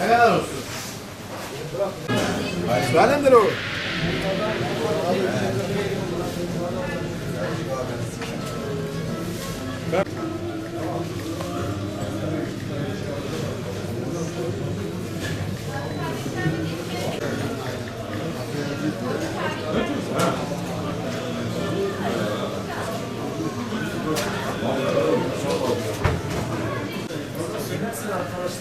Ne kadar olsun? Söylemdir o. Ben...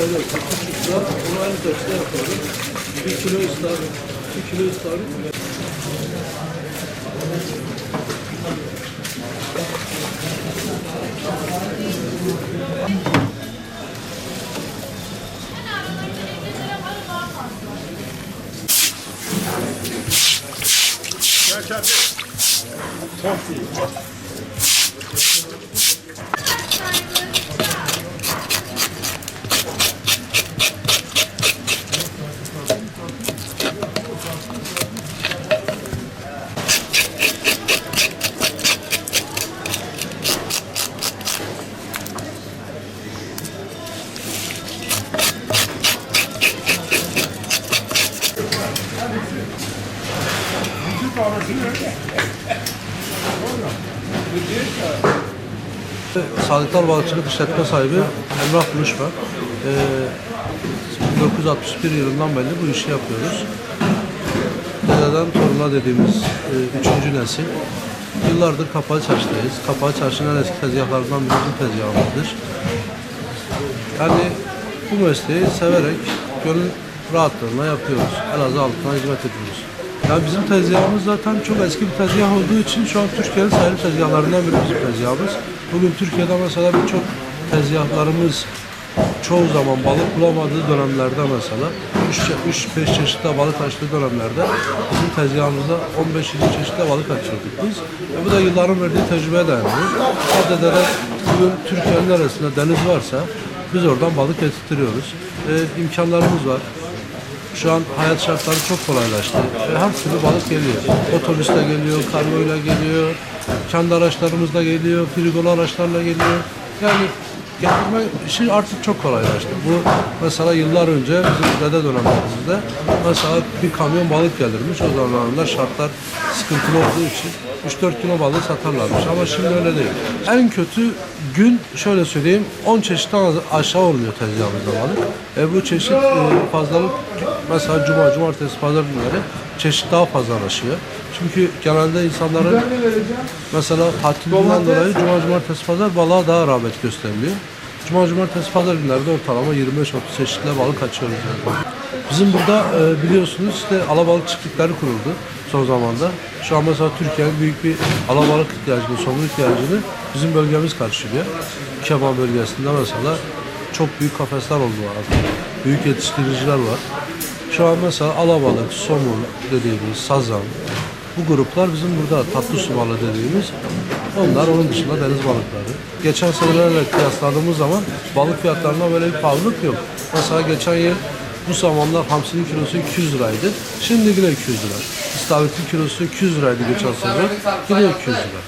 Öyle küçükler, bunu aynı taşta yapalım. Bir kilo istavrit, iki kilo istavrit. Gel kendi. Çok iyi. Sadıklar Balıkçılık İşletme sahibi Emrah Buluşma. Ee, 1961 yılından beri bu işi yapıyoruz. Dededen toruna dediğimiz e, üçüncü nesil. Yıllardır Kapalı Çarşı'dayız. Kapalı Çarşı'nın en eski tezgahlarından biri bizim tezgahımızdır. Yani bu mesleği severek, gönül rahatlığına yapıyoruz. Elazığ halkına hizmet ediyoruz. Yani bizim tezgahımız zaten çok eski bir tezgah olduğu için şu an Türkiye'nin sayılı tezgahlarından biri bizim tezgahımız. Bugün Türkiye'de mesela birçok tezgahlarımız çoğu zaman balık bulamadığı dönemlerde mesela 3-5 çeşitli balık açtığı dönemlerde bizim tezgahımızda 15-20 çeşitli balık açıyorduk biz. Ve bu da yılların verdiği tecrübeye dayanıyor. Adede de bugün Türkiye'nin neresinde deniz varsa biz oradan balık getirtiyoruz. Ee, imkanlarımız var. Şu an hayat şartları çok kolaylaştı. Ve her türlü balık geliyor. Otobüste geliyor, kargoyla geliyor, kendi araçlarımızla geliyor, frigolu araçlarla geliyor. Yani getirme işi artık çok kolaylaştı. Bu mesela yıllar önce bizim dede dönemlerimizde mesela bir kamyon balık gelirmiş. O zamanlar şartlar sıkıntılı olduğu için 3-4 kilo balık satarlarmış ama şimdi öyle değil. En kötü gün şöyle söyleyeyim 10 çeşitten aşağı olmuyor tezgahımızda balık. E bu çeşit e, fazlalık mesela cuma, cumartesi, pazar günleri çeşit daha fazlalaşıyor. Çünkü genelde insanların mesela tatilinden dolayı cuma, cumartesi, pazar balığa daha rağbet gösteriliyor. Cuma, cumartesi, pazar günlerde ortalama 25-30 çeşitli balık açıyoruz. Yani. Bizim burada e, biliyorsunuz işte alabalık çiftlikleri kuruldu son zamanda. Şu an mesela Türkiye'nin büyük bir alabalık ihtiyacını, somun ihtiyacını bizim bölgemiz karşılıyor. Kemal bölgesinde mesela çok büyük kafesler oldu artık. Büyük yetiştiriciler var. Şu an mesela alabalık, somun dediğimiz, sazan, bu gruplar bizim burada tatlı su balığı dediğimiz onlar onun dışında deniz balıkları. Geçen senelerle kıyasladığımız zaman balık fiyatlarında böyle bir pahalılık yok. Mesela geçen yıl bu zamanlar hamsinin kilosu 200 liraydı. Şimdi yine 200 lira. İstavritin kilosu 200 liraydı geçen sene. Yine 200 lira.